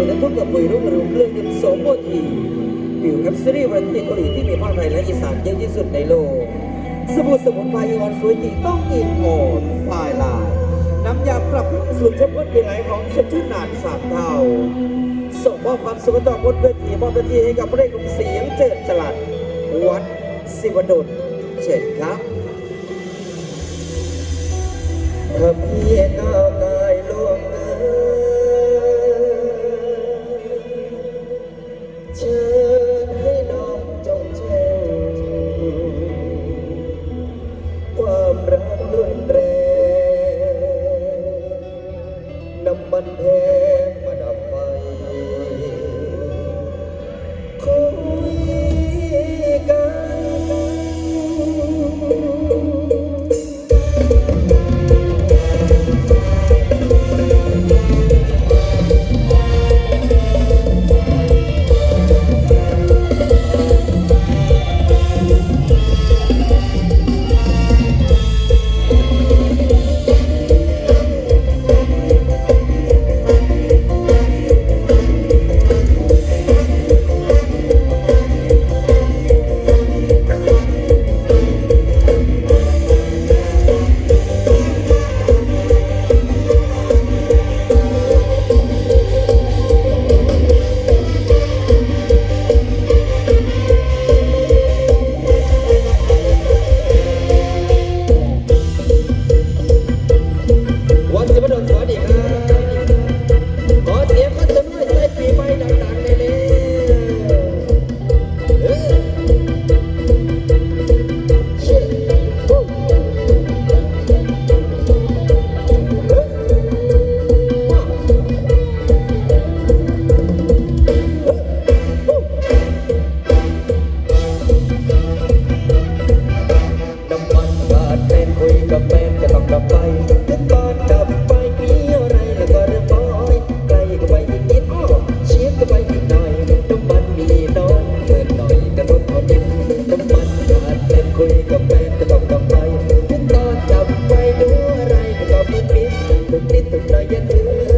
ยและทุกกับปุ๋ยรุ่งอรุณเครื่องดื่มสมโมทีผิวแอปซีรีส์วันติดเกาหลีที่มีภาคไทยและอีสานเยอะที่สุดในโลก สบู่สมุนไพรออนสวยจริงต้องอินโอนไฟลายน้ำยาปรับสูตรเฉพาะป็นไหลของสดชื่นนานสามเท่า ส่งมอบความสุขต่อบนเวทีมอบหน้าที่ให้กับพระเอกหนุ่มเสียงเจิดฉลัด วัดศิวดลเชิญครับถ้าพี่ก้าวกายล่ อะไรก็ต้องปิดต้องปิดต้องรอยยันเธอ